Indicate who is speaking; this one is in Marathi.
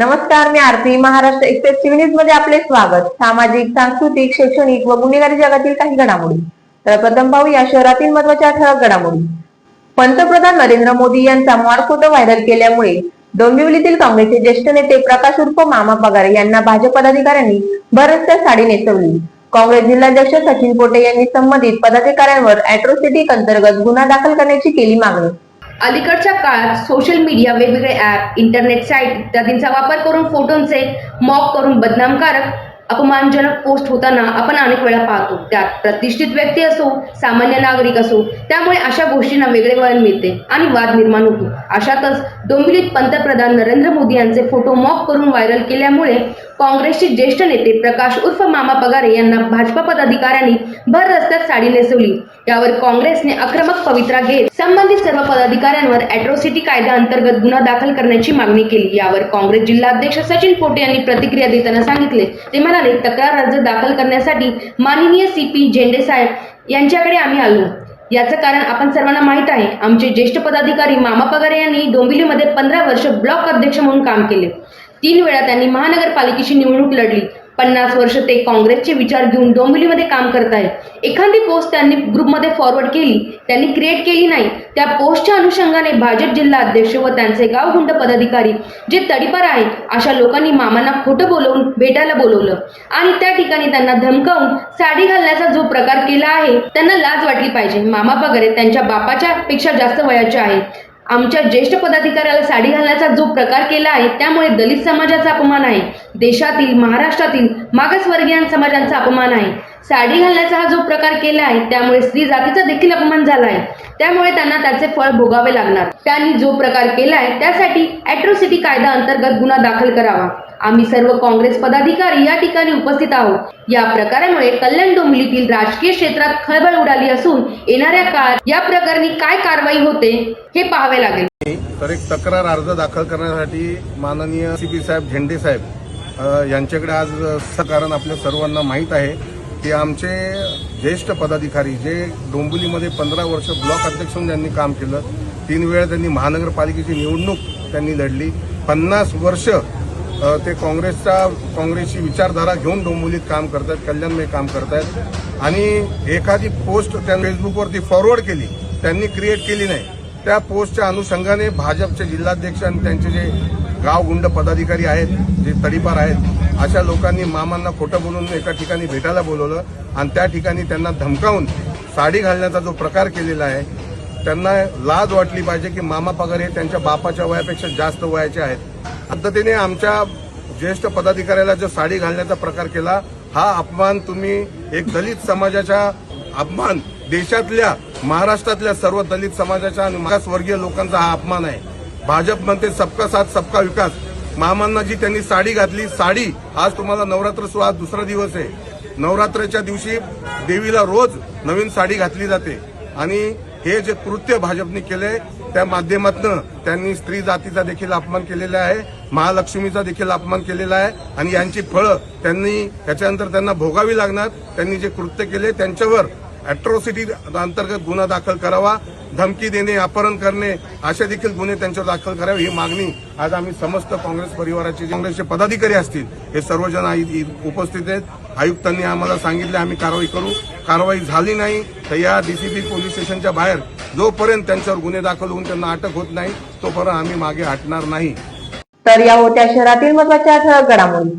Speaker 1: नमस्कार मी आरती. महाराष्ट्र एक्सप्रेस न्यूजमध्ये आपले स्वागत. सामाजिक सांस्कृतिक शैक्षणिक व गुन्हेगारी जगातील काही घडामोडी. तर प्रथम पाहू या शहरातील महत्त्वाच्या ठळक घडामोडी. पंतप्रधान नरेंद्र मोदी यांचा मॉड फोटो व्हायरल केल्यामुळे डोंबिवलीतील काँग्रेसचे ज्येष्ठ नेते प्रकाश उर्फ मामा पगार यांना भाजप पदाधिकाऱ्यांनी भर साडी नेसवली. काँग्रेस जिल्हाध्यक्ष सचिन पोटे यांनी संबंधित पदाधिकाऱ्यांवर अॅट्रोसिटी अंतर्गत गुन्हा दाखल करण्याची केली मागणी.
Speaker 2: अलीकडच्या काळात सोशल मीडिया वेगवेगळे ॲप इंटरनेट साईट इत्यादींचा वापर करून फोटोंचे मॉक करून बदनामकारक अपमानजनक पोस्ट होताना आपण अनेक वेळा पाहतो. त्यात प्रतिष्ठित व्यक्ती असो सामान्य नागरिक असो त्यामुळे अशा गोष्टींना वेगळे वळण मिळते आणि वाद निर्माण होतो. अशातच डोंबिवलीत पंतप्रधान नरेंद्र मोदी यांचे फोटो मॉक करून व्हायरल केल्यामुळे काँग्रेसचे ज्येष्ठ नेते प्रकाश उर्फ मामा पगारे यांना भाजपा पदाधिकाऱ्यांनी भर रस्त्यात साडी नेसवली. यावर काँग्रेसने आक्रमक पवित्रा घेत संबंधित सर्व पदाधिकाऱ्यांवर अॅट्रॉसिटी कायद्याअंतर्गत गुन्हा दाखल करण्याची मागणी केली. यावर काँग्रेस जिल्हाध्यक्ष सचिन पोटे यांनी प्रतिक्रिया देताना सांगितले. ते म्हणाले तक्रार अर्ज दाखल करण्यासाठी माननीय सी पी झेंडे साहेब यांच्याकडे आम्ही आलो. याचं कारण आपण सर्वांना माहीत आहे. आमचे ज्येष्ठ पदाधिकारी मामा पगारे यांनी डोंबिवलीमध्ये पंधरा वर्ष ब्लॉक अध्यक्ष म्हणून काम केले. तीन वेळा त्यांनी महानगरपालिकेची निवडणूक लढली. पन्नास वर्ष ते काँग्रेसचे विचार घेऊन डोंबिवलीमध्ये काम करत आहेत. एखादी पोस्ट त्यांनी ग्रुपमध्ये फॉरवर्ड केली त्यांनी क्रिएट केली नाही त्या पोस्टच्या अनुषंगाने भाजप जिल्हा अध्यक्ष व त्यांचे गावगुंड पदाधिकारी जे तडीपार आहेत अशा लोकांनी मामांना खोटं बोलवून भेटायला बोलवलं. आणि त्या ठिकाणी त्यांना धमकावून साडी घालण्याचा जो प्रकार केला आहे त्यांना लाज वाटली पाहिजे. मामा पगारे त्यांच्या बापाच्या पेक्षा जास्त वयाचे आहेत. आमच्या ज्येष्ठ पदाधिकाऱ्याला साडी घालण्याचा जो प्रकार केला आहे त्यामुळे दलित समाजाचा अपमान आहे. देशातील महाराष्ट्रातील मागासवर्गीय समाजांचा अपमान आहे. साडी घालण्याचा हा जो प्रकार केला आहे त्यामुळे स्त्री जातीचा देखील अपमान झाला आहे. त्यामुळे त्यांना त्याचे फळ भोगावे लागणार. त्यांनी जो प्रकार केला आहे त्यासाठी अॅट्रोसिटी कायदा अंतर्गत गुन्हा दाखल करावा. आम्ही सर्व काँग्रेस पदाधिकारी या ठिकाणी उपस्थित आहोत. या प्रकारामुळे कल्याण डोंबिवलीतील राजकीय क्षेत्रात खळबळ उडाली असून येणाऱ्या काळात या प्रकरणी काय कारवाई होते हे पाहावे लागेल.
Speaker 3: तर एक तक्रार अर्ज दाखल करण्यासाठी माननीय सी पी साहेब झेंडे साहेब यांच्याकडे आज कारण आपल्या सर्वांना माहीत आहे. की आमचे ज्येष्ठ पदाधिकारी जे डोंबिवलीमध्ये पंधरा वर्ष ब्लॉक अध्यक्ष म्हणून त्यांनी काम केलं. तीन वेळा त्यांनी महानगरपालिकेची निवडणूक त्यांनी लढली. पन्नास वर्ष ते काँग्रेसचा काँग्रेसची विचारधारा घेऊन डोंबिवलीत काम करतात कल्याणमध्ये काम करतायत. आणि एखादी पोस्ट त्यांनी फेसबुकवरती फॉरवर्ड केली. त्यांनी क्रिएट केली नाही. त्या पोस्टच्या अनुषंगाने भाजपचे जिल्हाध्यक्ष आणि त्यांचे जे गावगुंड पदाधिकारी आहेत जे तडीपार आहेत अशा लोकांनी मामांना खोटं बोलून एका ठिकाणी भेटायला बोलवलं आणि त्या ठिकाणी त्यांना धमकावून साडी घालण्याचा जो प्रकार केलेला आहे त्यांना लाज वाटली पाहिजे की मामा पगार हे त्यांच्या बापाच्या वयापेक्षा जास्त वयाचे आहेत. पद्धतीने आमच्या ज्येष्ठ पदाधिकाऱ्याला जो साडी घालण्याचा प्रकार केला हा अपमान तुम्ही एक दलित समाजाच्या अपमान देशातल्या महाराष्ट्रातल्या सर्व दलित समाजाच्या आणि मागासवर्गीय लोकांचा हा अपमान आहे. भाजप म्हणते सबका साथ सबका विकास. मामांना जी त्यांनी साडी घातली. साडी आज तुम्हाला नवरात्र आज दुसरा दिवस आहे. नवरात्राच्या दिवशी देवीला रोज नवीन साडी घातली जाते. आणि हे जे कृत्य भाजपने केले त्या माध्यमातून त्यांनी स्त्री जातीचा देखील अपमान केलेला आहे महालक्ष्मीचा देखील अपमान केलेला आहे आणि यांची फळं त्यांनी त्याच्यानंतर त्यांना भोगावी लागणार. त्यांनी जे कृत्य केले त्यांच्यावर अॅट्रॉसिटी अंतर्गत गुन्हा दाखल करावा धमकी देणे अपहरण करणे असे देखील गुन्हे त्यांच्यावर दाखल करावे ही मागणी आज आम्ही समस्त काँग्रेस परिवाराचे काँग्रेसचे पदाधिकारी असतील हे सर्वजण उपस्थित आहेत. आयुक्तांनी आम्हाला सांगितले आम्ही कारवाई करू. कारवाई झाली नाही तर या डीसीपी पोलीस स्टेशनच्या बाहेर जोपर्यंत त्यांच्यावर गुन्हे दाखल होऊन त्यांना अटक होत नाही तोपर्यंत आम्ही मागे हटणार नाही.
Speaker 1: तर या होत्या शहरातील महत्त्वाच्या घडामोडी.